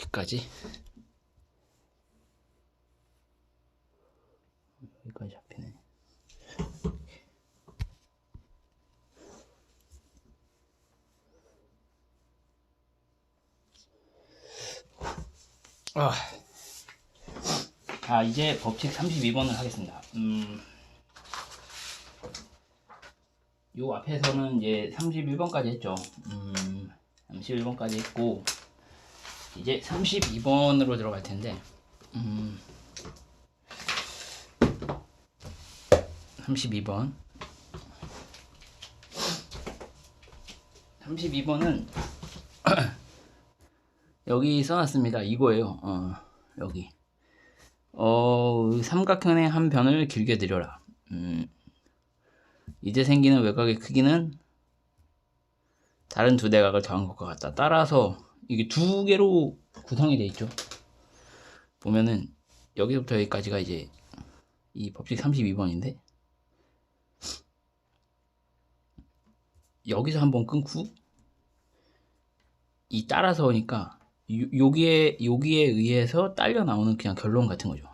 여기까지 여기까지 잡히네 아. 자 이제 법칙 32번을 하겠습니다 음. 요 앞에서는 이제 31번까지 했죠 음. 31번까지 했고 이제 32번으로 들어갈 텐데 음, 32번. 32번은 여기 써놨습니다. 이거예요. 어, 여기. 어, 삼각형의 한 변을 길게 들여라. 음, 이제 생기는 외곽의 크기는 다른 두 대각을 더한 것과 같다. 따라서 이게 두 개로 구성이 되어 있죠. 보면은 여기서부터 여기까지가 이제 이 법칙 32번인데 여기서 한번 끊고 이 따라서니까 요- 여기에 여기에 의해서 딸려 나오는 그냥 결론 같은 거죠.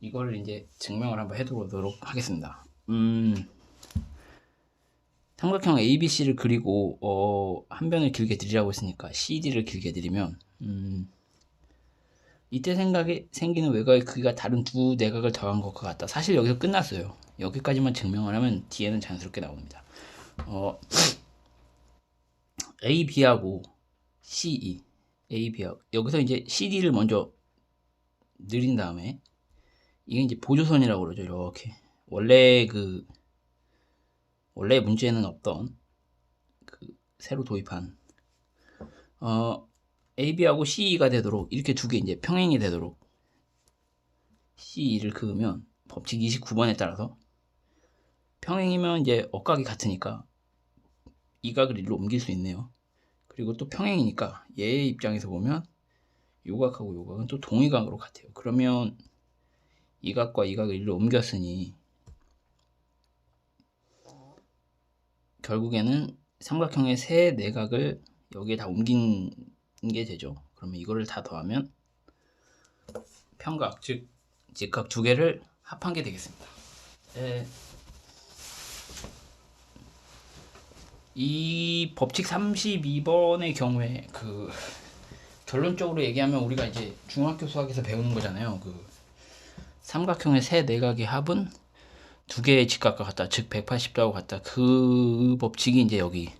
이거를 이제 증명을 한번 해보도록 하겠습니다. 음. 삼각형 ABC를 그리고 어, 한 변을 길게 드리라고 했으니까 CD를 길게 드리면 음, 이때 생각에 생기는 외곽의 크기가 다른 두 내각을 더한 것과 같다. 사실 여기서 끝났어요. 여기까지만 증명을 하면 뒤에는 자연스럽게 나옵니다. 어, AB하고 CE, AB하고 여기서 이제 CD를 먼저 늘린 다음에 이게 이제 보조선이라고 그러죠. 이렇게 원래 그 원래 문제는 없던 그 새로 도입한 어 AB하고 CE가 되도록 이렇게 두 개 이제 평행이 되도록 CE를 그으면 법칙 29번에 따라서 평행이면 이제 억각이 같으니까 이 각을 일로 옮길 수 있네요. 그리고 또 평행이니까 얘의 입장에서 보면 요 각하고 요 각은 또 동의각으로 같아요. 그러면 이 각과 이 각을 일로 옮겼으니 결국에는 삼각형의 세 내각을 여기에 다 옮긴 게 되죠. 그러면 이거를 다 더하면 평각, 즉 직각 두 개를 합한 게 되겠습니다. 에, 이 법칙 32번의 경우에 그 결론적으로 얘기하면 우리가 이제 중학교 수학에서 배우는 거잖아요. 그 삼각형의 세 내각의 합은 두 개의 직각과 같다. 즉 180도하고 같다. 그 법칙이 이제 여기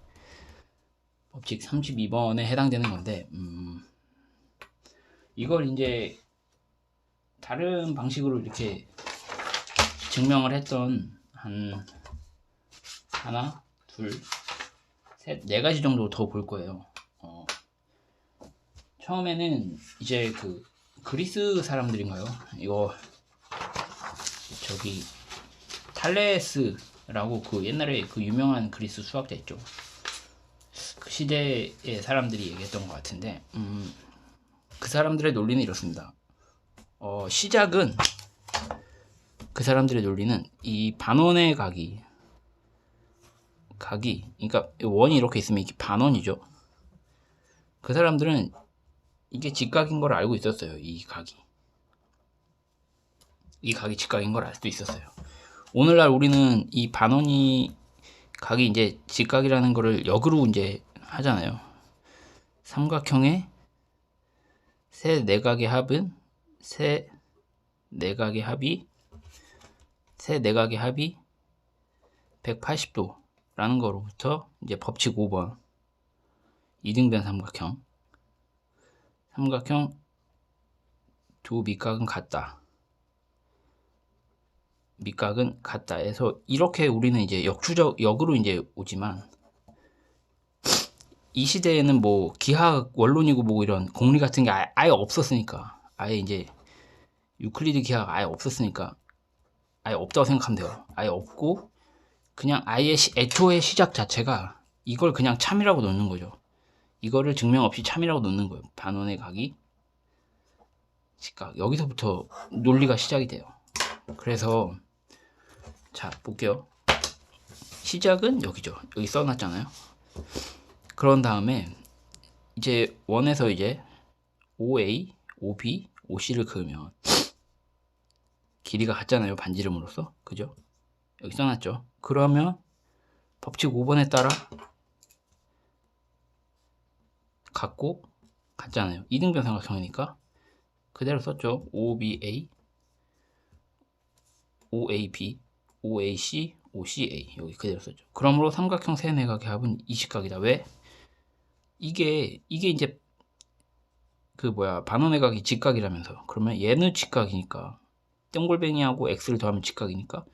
법칙 32번에 해당되는 건데 음, 이걸 이제 다른 방식으로 이렇게 증명을 했던 한 하나, 둘, 셋, 네 가지 정도 더 볼 거예요. 어, 처음에는 이제 그 그리스 사람들인가요? 이거 저기 탈레스라고 그 옛날에 그 유명한 그리스 수학자 있죠. 그 시대의 사람들이 얘기했던 것 같은데, 음, 그 사람들의 논리는 이렇습니다. 어, 시작은 그 사람들의 논리는 이 반원의 각이 각이 그러니까 원이 이렇게 있으면 이게 반원이죠. 그 사람들은 이게 직각인 걸 알고 있었어요. 이 각이 이 각이 직각인 걸 알 수도 있었어요. 오늘날 우리는 이 반원이 각이 이제 직각이라는 거를 역으로 이제 하잖아요. 삼각형의 세 내각의 합은 세 내각의 합이 세 내각의 합이 180도라는 거로부터 이제 법칙 5번 이등변 삼각형 삼각형 두 밑각은 같다. 밑각은 같다 해서 이렇게 우리는 이제 역추적 역으로 이제 오지만 이 시대에는 뭐 기하학 원론이고 뭐 이런 공리 같은 게 아예, 아예 없었으니까 아예 이제 유클리드 기하가 아예 없었으니까 아예 없다고 생각하면 돼요. 아예 없고 그냥 아예 시, 애초의 시작 자체가 이걸 그냥 참이라고 놓는 거죠. 이거를 증명 없이 참이라고 놓는 거예요. 반원의 각이 직각 여기서부터 논리가 시작이 돼요. 그래서 자 볼게요. 시작은 여기죠. 여기 써놨잖아요. 그런 다음에 이제 원에서 이제 OA, OB, OC를 그으면 길이가 같잖아요. 반지름으로서. 그죠? 여기 써놨죠. 그러면 법칙 5번에 따라 같고 같잖아요. 이등변 삼각형이니까 그대로 썼죠. OBA, OAB, OAC, OCA 여기 그대로 썼죠. 그러므로 삼각형 세네각의 합은 이 식각이다. 왜? 이게 이게 이제 그 뭐야 반원의 각이 직각이라면서 그러면 얘는 직각이니까 똥골뱅이하고 x를 더하면 직각이니까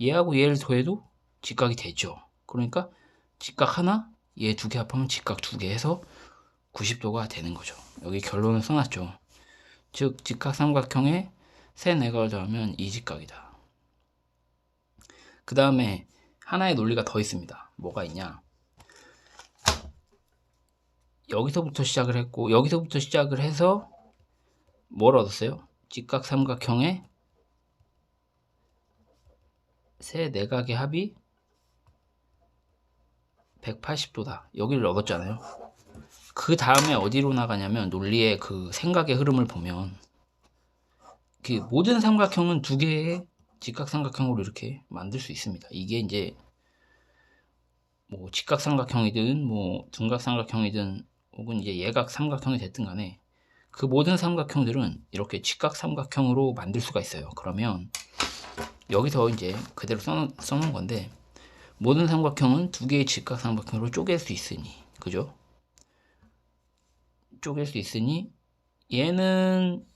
얘하고 얘를 더해도 직각이 되죠. 그러니까 직각 하나 얘 두 개 합하면 직각 두 개 해서 90도가 되는 거죠. 여기 결론을 써놨죠. 즉 직각 삼각형에 세 내각을 더하면 이 직각이다. 그 다음에 하나의 논리가 더 있습니다. 뭐가 있냐? 여기서부터 시작을 했고 여기서부터 시작을 해서 뭘 얻었어요? 직각 삼각형의 세 내각의 합이 180도다. 여기를 얻었잖아요. 그 다음에 어디로 나가냐면 논리의 그 생각의 흐름을 보면 그 모든 삼각형은 두 개의 직각 삼각형으로 이렇게 만들 수 있습니다. 이게 이제 뭐 직각 삼각형이든 뭐 둔각 삼각형이든 혹은 이제 예각 삼각형이 됐든 간에 그 모든 삼각형들은 이렇게 직각 삼각형으로 만들 수가 있어요. 그러면 여기서 이제 그대로 써놓, 써놓은 건데 모든 삼각형은 두 개의 직각 삼각형으로 쪼갤 수 있으니 그죠? 쪼갤 수 있으니 얘는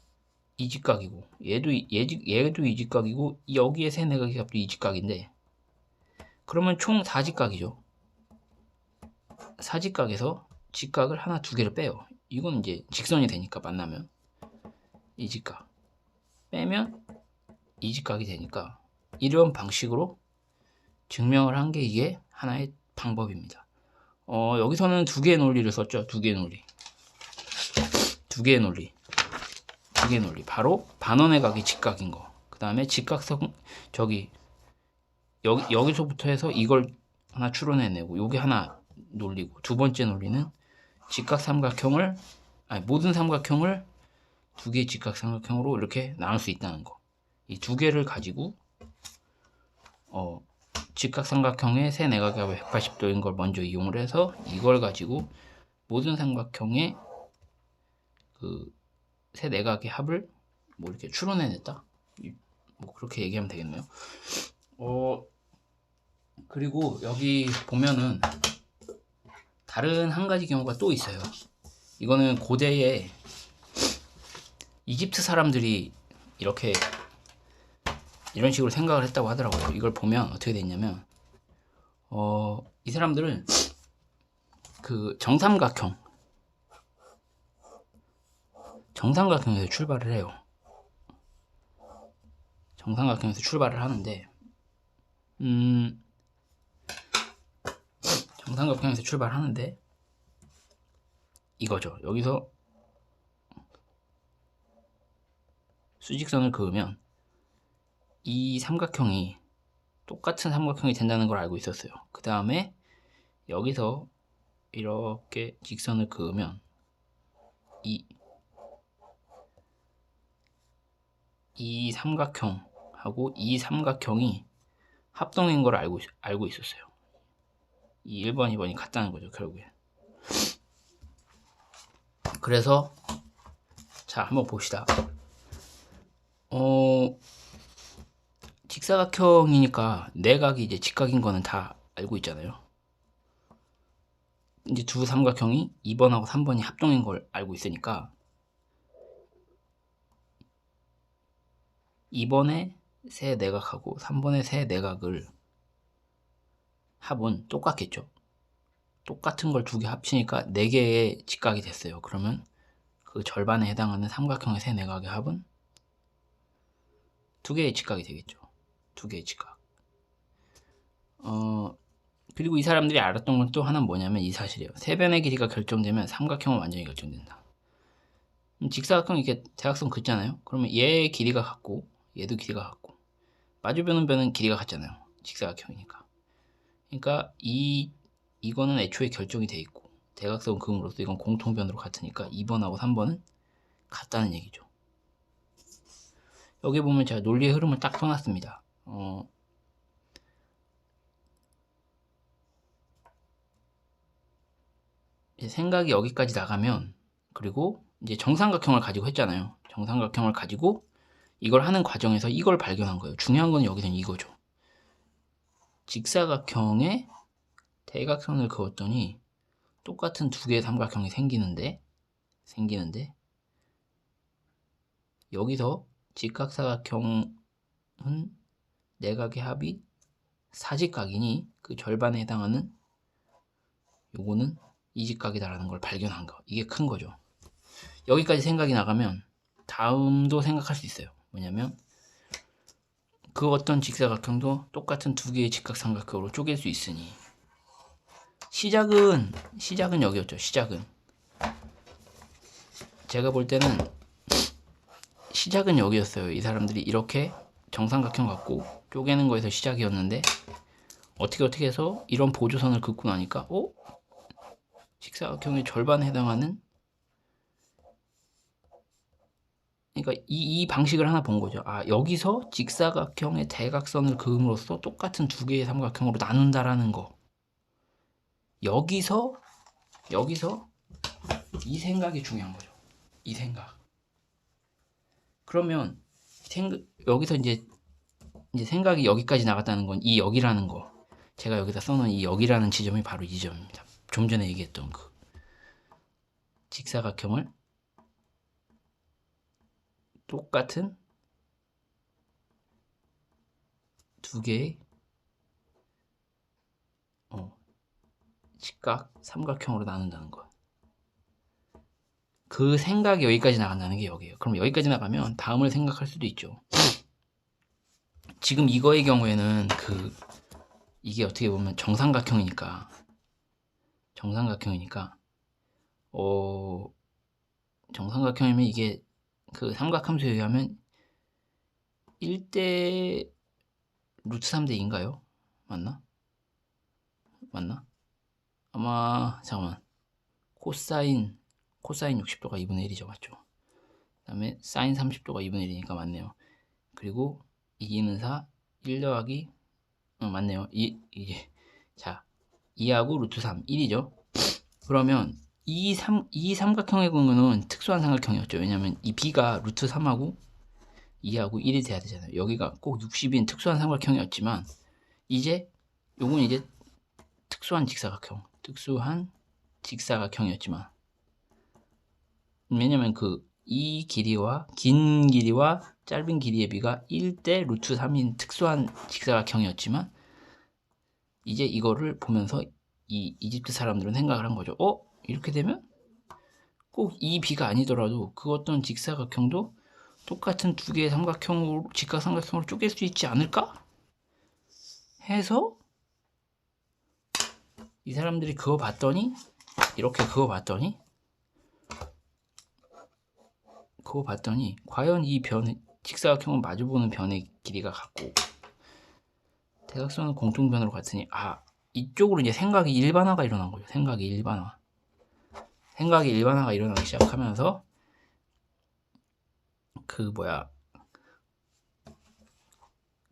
이직각이고 얘도 이- 얘지- 얘도 이직각이고 여기에 세 내각의 값도 이직각인데 그러면 총 4직각이죠. 사직각에서 직각을 하나 두 개를 빼요. 이건 이제 직선이 되니까 만나면 이직각 빼면 이직각이 되니까 이런 방식으로 증명을 한 게 이게 하나의 방법입니다. 어, 여기서는 두 개의 논리를 썼죠. 두 개의 논리. 두 개의 논리. 두 개의 논리. 바로 반원의 각이 직각인 거. 그 다음에 직각성, 저기, 여기, 여기서부터 해서 이걸 하나 추론해내고, 요게 하나 논리고, 두 번째 논리는 직각 삼각형을, 아니, 모든 삼각형을 두 개의 직각 삼각형으로 이렇게 나눌 수 있다는 거. 이 두 개를 가지고, 어, 직각 삼각형의 세 내각이 합이 180도인 걸 먼저 이용을 해서 이걸 가지고 모든 삼각형의 그 세 내각의 합을 뭐 이렇게 추론해냈다. 이- 뭐 그렇게 얘기하면 되겠네요. 어 그리고 여기 보면은 다른 한 가지 경우가 또 있어요. 이거는 고대에 이집트 사람들이 이렇게 이런 식으로 생각을 했다고 하더라고요. 이걸 보면 어떻게 됐냐면, 어, 이 사람들은 그 정삼각형, 정삼각형에서 출발을 해요. 정삼각형에서 출발을 하는데, 음, 정삼각형에서 출발하는데, 이거죠. 여기서 수직선을 그으면 이 삼각형이 똑같은 삼각형이 된다는 걸 알고 있었어요. 그 다음에 여기서 이렇게 직선을 그으면 이, 이 삼각형하고 이 삼각형이 합동인 걸 알고, 있- 알고 있었어요. 이 1번, 2번이 같다는 거죠, 결국에. 그래서, 자, 한번 봅시다. 어, 직사각형이니까 내각이 이제 직각인 거는 다 알고 있잖아요. 이제 두 삼각형이 2번하고 3번이 합동인 걸 알고 있으니까 2번의 세 내각하고 3번의 세 내각을 합은 똑같겠죠. 똑같은 걸 두 개 합치니까 네 개의 직각이 됐어요. 그러면 그 절반에 해당하는 삼각형의 세 내각의 합은 두 개의 직각이 되겠죠. 두 개의 직각. 어, 그리고 이 사람들이 알았던 건 또 하나는 뭐냐면 이 사실이에요. 세 변의 길이가 결정되면 삼각형은 완전히 결정된다. 직사각형 이렇게 대각선 긋잖아요. 그러면 얘의 길이가 같고 얘도 길이가 같고 마주보는 변은 길이가 같잖아요. 직사각형이니까. 그러니까 이 이거는 애초에 결정이 돼 있고 대각선 그음으로써 이건 공통변으로 같으니까 2번하고 3번은 같다는 얘기죠. 여기 보면 제가 논리의 흐름을 딱 써놨습니다. 어, 생각이 여기까지 나가면 그리고 이제 정삼각형을 가지고 했잖아요. 정삼각형을 가지고 이걸 하는 과정에서 이걸 발견한 거예요. 중요한 건 여기서는 이거죠. 직사각형에 대각선을 그었더니 똑같은 두 개의 삼각형이 생기는데 생기는데 여기서 직각사각형은 내각의 합이 사직각이니 그 절반에 해당하는 요거는 이직각이다라는 걸 발견한 거. 이게 큰 거죠. 여기까지 생각이 나가면 다음도 생각할 수 있어요. 뭐냐면 그 어떤 직사각형도 똑같은 두 개의 직각삼각형으로 쪼갤 수 있으니 시작은 시작은 여기였죠. 시작은 제가 볼 때는 시작은 여기였어요. 이 사람들이 이렇게 정삼각형 갖고 쪼개는 거에서 시작이었는데 어떻게 어떻게 해서 이런 보조선을 긋고 나니까 어? 직사각형의 절반에 해당하는 그러니까 이, 이 방식을 하나 본 거죠. 아 여기서 직사각형의 대각선을 그음으로써 똑같은 두 개의 삼각형으로 나눈다라는 거. 여기서 여기서 이 생각이 중요한 거죠. 이 생각. 그러면 생각 여기서 이제 이제 생각이 여기까지 나갔다는 건 이 여기라는 거. 제가 여기다 써놓은 이 여기라는 지점이 바로 이 지점입니다. 좀 전에 얘기했던 그 직사각형을 똑같은 두 개의 어, 직각 삼각형으로 나눈다는 거. 그 생각이 여기까지 나간다는 게 여기예요. 그럼 여기까지 나가면 다음을 생각할 수도 있죠. 지금 이거의 경우에는 그 이게 어떻게 보면 정삼각형이니까 정삼각형이니까 어 정삼각형이면 이게 그 삼각함수에 의하면 1대 루트 3대 2인가요? 맞나? 맞나? 아마 잠깐만 코사인 코사인 60도가 2분의 1이죠 맞죠? 그 다음에 사인 30도가 2분의 1이니까 맞네요 그리고 2는 4 1 더하기 어, 맞네요 이, 이게 자 2하고 루트 3 1이죠 그러면 이, 삼, 이 삼각형의 경우는 특수한 삼각형이었죠. 왜냐면 이 b가 루트 3하고 2하고 1이 돼야 되잖아요. 여기가 꼭 60인 특수한 삼각형이었지만 이제 요건 이제 특수한 직사각형, 특수한 직사각형이었지만 왜냐면 그 이 길이와 긴 길이와 짧은 길이의 비가 1대 루트 3인 특수한 직사각형이었지만 이제 이거를 보면서 이 이집트 사람들은 생각을 한 거죠. 어? 이렇게 되면 꼭 이 비가 아니더라도 그 어떤 직사각형도 똑같은 두 개의 삼각형으로 직각삼각형으로 쪼갤 수 있지 않을까? 해서 이 사람들이 그거 봤더니 이렇게 그거 봤더니 그거 봤더니 과연 이 변의 직사각형을 마주보는 변의 길이가 같고 대각선은 공통변으로 같으니 아 이쪽으로 이제 생각이 일반화가 일어난 거죠. 생각이 일반화. 생각이 일반화가 일어나기 시작하면서 그 뭐야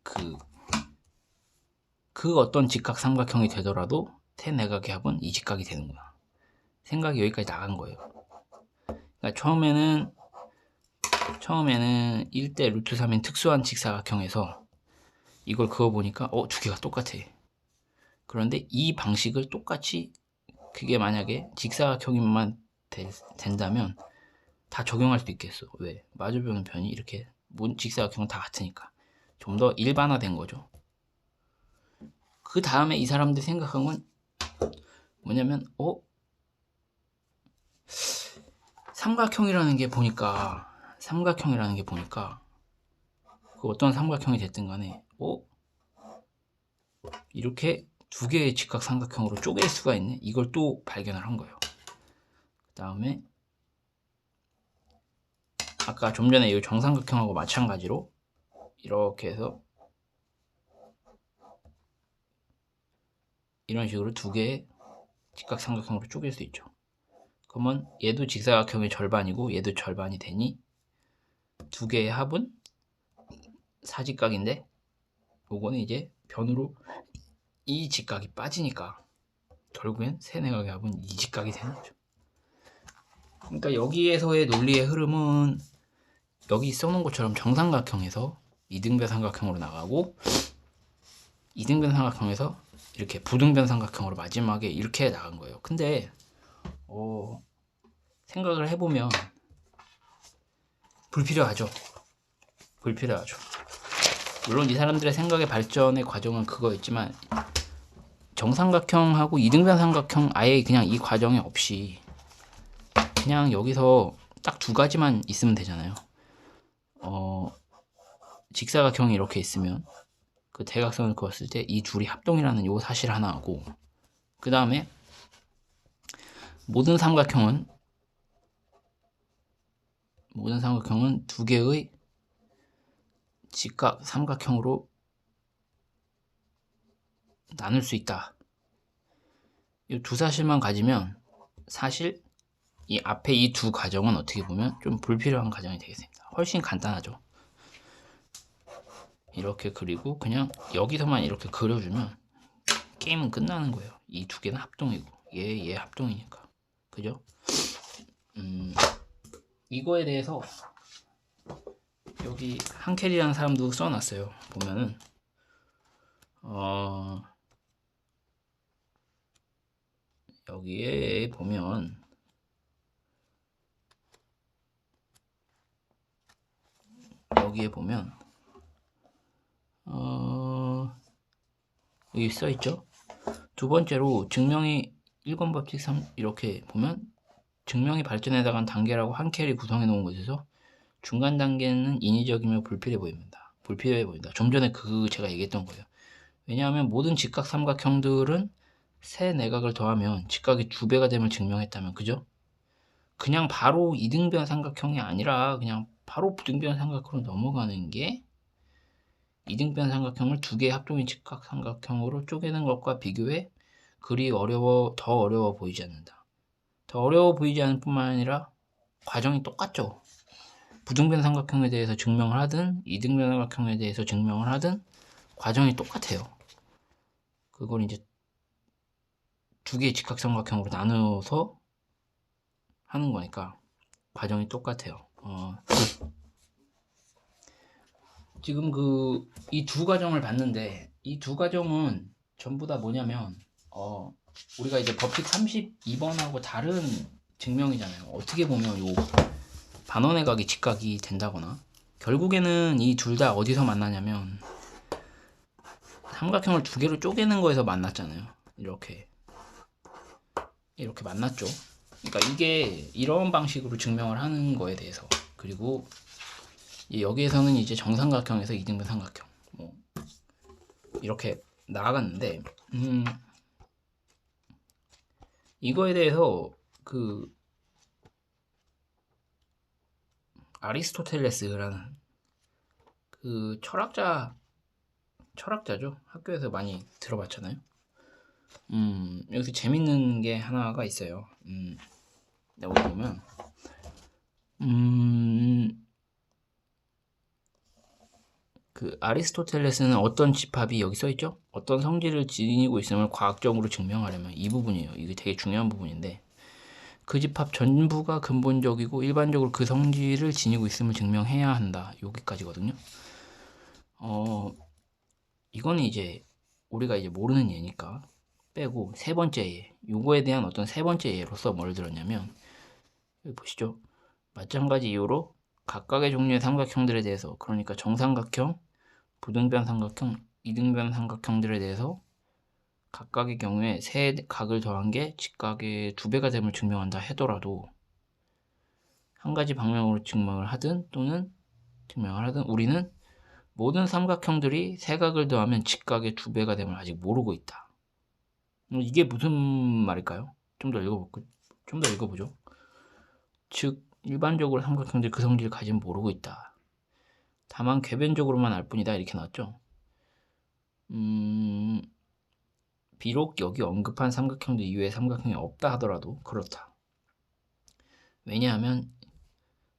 그, 그 어떤 직각 삼각형이 되더라도 태내각의 합은 이 직각이 되는구나. 생각이 여기까지 나간 거예요. 그러니까 처음에는 처음에는 1대 루트 3인 특수한 직사각형에서 이걸 그어 보니까 어 두 개가 똑같아. 그런데 이 방식을 똑같이 그게 만약에 직사각형만 된다면 다 적용할 수 있겠어. 왜? 마주보는 편이 이렇게 직사각형은 다 같으니까 좀 더 일반화된 거죠. 그 다음에 이 사람들이 생각한 건 뭐냐면 어 삼각형이라는 게 보니까 삼각형이라는 게 보니까 그 어떤 삼각형이 됐든 간에 어 이렇게 두 개의 직각 삼각형으로 쪼갤 수가 있네. 이걸 또 발견을 한 거예요. 그 다음에 아까 좀 전에 이 정삼각형하고 마찬가지로 이렇게 해서 이런 식으로 두 개의 직각 삼각형으로 쪼갤 수 있죠. 그러면 얘도 직사각형의 절반이고 얘도 절반이 되니 두 개의 합은 사직각인데 요거는 이제 변으로 이 직각이 빠지니까 결국엔 세네각의 합은 이 직각이 되는 거죠. 그러니까 여기에서의 논리의 흐름은 여기 써놓은 것처럼 정삼각형에서 이등변 삼각형으로 나가고 이등변 삼각형에서 이렇게 부등변 삼각형으로 마지막에 이렇게 나간 거예요. 근데 어, 생각을 해보면 불필요하죠. 불필요하죠. 물론 이 사람들의 생각의 발전의 과정은 그거였지만 정삼각형하고 이등변 삼각형 아예 그냥 이 과정에 없이 그냥 여기서 딱 두 가지만 있으면 되잖아요. 어, 직사각형이 이렇게 있으면 그 대각선을 그었을 때 이 둘이 합동이라는 요 사실 하나 하고 그 다음에 모든 삼각형은 모든 삼각형은 두 개의 직각 삼각형으로 나눌 수 있다. 이 두 사실만 가지면 사실 이 앞에 이 두 가정은 어떻게 보면 좀 불필요한 가정이 되겠습니다. 훨씬 간단하죠. 이렇게 그리고 그냥 여기서만 이렇게 그려주면 게임은 끝나는 거예요. 이 두 개는 합동이고 얘, 얘 합동이니까. 그죠? 음, 이거에 대해서 여기 한 캐리라는 사람도 써놨어요. 보면은 어, 여기에 보면 여기에 보면 어, 여기 써 있죠. 두 번째로 증명이 1권 법칙 3 이렇게 보면 증명이 발전해 나간 단계라고 한 캐리 구성해 놓은 곳에서 중간 단계는 인위적이며 불필요해 보입니다. 불필요해 보인다. 좀 전에 그 제가 얘기했던 거예요. 왜냐하면 모든 직각 삼각형들은 세 내각을 더하면 직각이 두 배가 됨을 증명했다면 그죠? 그냥 바로 이등변 삼각형이 아니라 그냥 바로 부등변 삼각형으로 넘어가는 게 이등변 삼각형을 두 개의 합동인 직각 삼각형으로 쪼개는 것과 비교해 그리 어려워 더 어려워 보이지 않는다. 더 어려워 보이지 않을 뿐만 아니라 과정이 똑같죠. 부등변 삼각형에 대해서 증명을 하든 이등변 삼각형에 대해서 증명을 하든 과정이 똑같아요. 그걸 이제 두 개의 직각삼각형으로 나누어서 하는 거니까 과정이 똑같아요. 어, 지금 그 이 두 과정을 봤는데 이 두 과정은 전부 다 뭐냐면 어, 우리가 이제 법칙 32번하고 다른 증명이잖아요. 어떻게 보면 요 반원의 각이 직각이 된다거나 결국에는 이 둘 다 어디서 만나냐면 삼각형을 두 개로 쪼개는 거에서 만났잖아요. 이렇게 이렇게 만났죠. 그러니까 이게 이런 방식으로 증명을 하는 거에 대해서 그리고 여기에서는 이제 정삼각형에서 이등변 삼각형 뭐 이렇게 나아갔는데 음 이거에 대해서 그 아리스토텔레스라는 그 철학자 철학자죠 학교에서 많이 들어봤잖아요. 음 여기서 재밌는 게 하나가 있어요. 음 여기 보면 음. 그 아리스토텔레스는 어떤 집합이 여기 써 있죠? 어떤 성질을 지니고 있음을 과학적으로 증명하려면 이 부분이에요. 이게 되게 중요한 부분인데 그 집합 전부가 근본적이고 일반적으로 그 성질을 지니고 있음을 증명해야 한다. 여기까지거든요. 어 이거는 이제 우리가 이제 모르는 예니까 빼고 세 번째 예. 요거에 대한 어떤 세 번째 예로서 뭘 들었냐면 여기 보시죠. 마찬가지 이유로 각각의 종류의 삼각형들에 대해서 그러니까 정삼각형, 부등변 삼각형, 이등변 삼각형들에 대해서 각각의 경우에 세 각을 더한 게 직각의 두 배가 됨을 증명한다 하더라도 한 가지 방향으로 증명을 하든 또는 증명을 하든 우리는 모든 삼각형들이 세 각을 더하면 직각의 두 배가 됨을 아직 모르고 있다. 이게 무슨 말일까요? 좀 더 읽어볼까? 좀더 읽어보죠. 즉 일반적으로 삼각형들이 그 성질을 가진 모르고 있다. 다만 궤변적으로만 알 뿐이다 이렇게 나왔죠. 음, 비록 여기 언급한 삼각형들 이외의 삼각형이 없다 하더라도 그렇다. 왜냐하면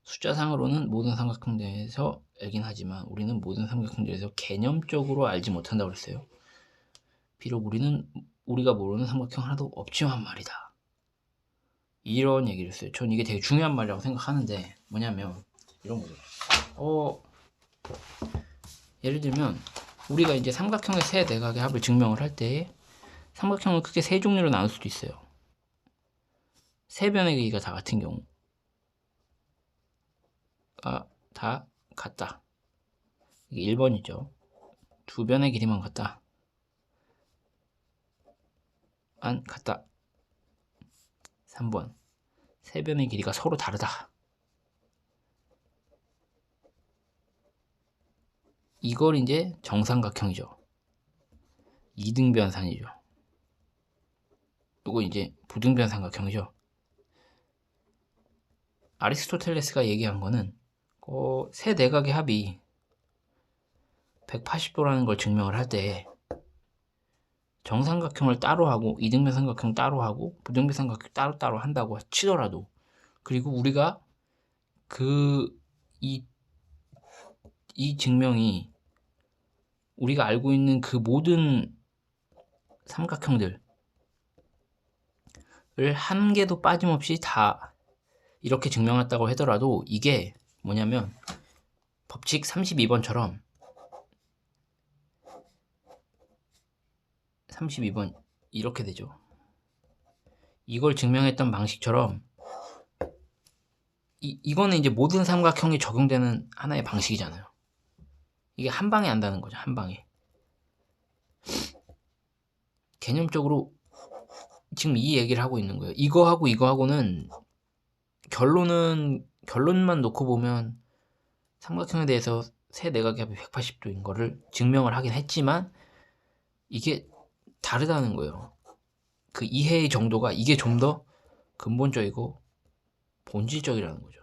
숫자상으로는 모든 삼각형들에서 알긴 하지만 우리는 모든 삼각형들에서 개념적으로 알지 못한다고 그랬어요. 비록 우리는 우리가 모르는 삼각형 하나도 없지만 말이다. 이런 얘기를 했어요. 전 이게 되게 중요한 말이라고 생각하는데 뭐냐면 이런 거죠. 어 예를 들면 우리가 이제 삼각형의 세 내각의 합을 증명을 할 때 삼각형을 크게 세 종류로 나눌 수도 있어요. 세 변의 길이가 다 같은 경우 아, 다 같다. 이게 1번이죠. 두 변의 길이만 같다. 안 같다. 3번. 세 변의 길이가 서로 다르다. 이걸 이제 정삼각형이죠. 이등변산이죠. 이거 이제 부등변 삼각형이죠. 아리스토텔레스가 얘기한 거는 어, 세 내각의 합이 180도라는 걸 증명을 할 때 정삼각형을 따로 하고 이등변 삼각형 따로 하고 부등변 삼각형 따로 따로 한다고 치더라도 그리고 우리가 그이이 증명이 우리가 알고 있는 그 모든 삼각형들을 한 개도 빠짐없이 다 이렇게 증명했다고 하더라도 이게 뭐냐면 법칙 32번처럼 32번 이렇게 되죠. 이걸 증명했던 방식처럼 이, 이거는 이제 모든 삼각형에 적용되는 하나의 방식이잖아요. 이게 한 방에 한다는 거죠. 한 방에. 개념적으로 지금 이 얘기를 하고 있는 거예요. 이거하고 이거하고는 결론은 결론만 놓고 보면 삼각형에 대해서 세 내각의 합이 180도인 거를 증명을 하긴 했지만 이게 다르다는 거예요. 그 이해의 정도가 이게 좀 더 근본적이고 본질적이라는 거죠.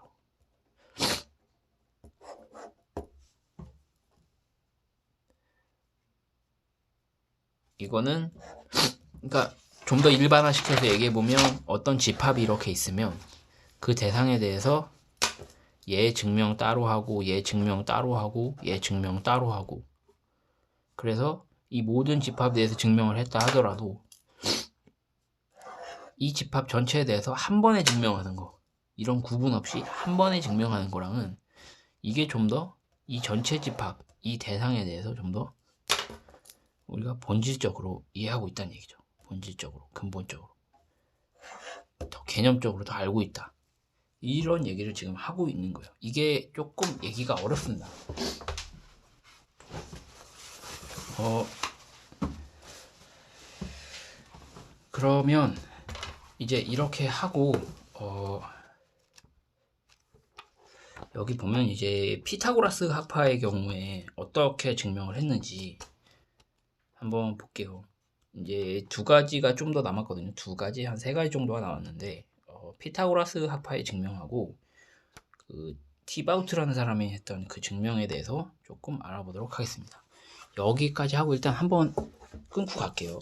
이거는 그러니까 좀 더 일반화시켜서 얘기해 보면 어떤 집합이 이렇게 있으면 그 대상에 대해서 얘 증명 따로 하고 얘 증명 따로 하고 얘 증명 따로 하고. 그래서 이 모든 집합에 대해서 증명을 했다 하더라도 이 집합 전체에 대해서 한 번에 증명하는 거 이런 구분 없이 한 번에 증명하는 거랑은 이게 좀 더 이 전체 집합 이 대상에 대해서 좀 더 우리가 본질적으로 이해하고 있다는 얘기죠 본질적으로 근본적으로 더 개념적으로 더 알고 있다 이런 얘기를 지금 하고 있는 거예요. 이게 조금 얘기가 어렵습니다. 어, 그러면 이제 이렇게 하고, 어, 여기 보면 이제 피타고라스 학파의 경우에 어떻게 증명을 했는지 한번 볼게요. 이제 두 가지가 좀 더 남았거든요. 두 가지, 한 세 가지 정도가 나왔는데, 어, 피타고라스 학파의 증명하고 그 티바우트라는 사람이 했던 그 증명에 대해서 조금 알아보도록 하겠습니다. 여기까지 하고 일단 한번 끊고 갈게요.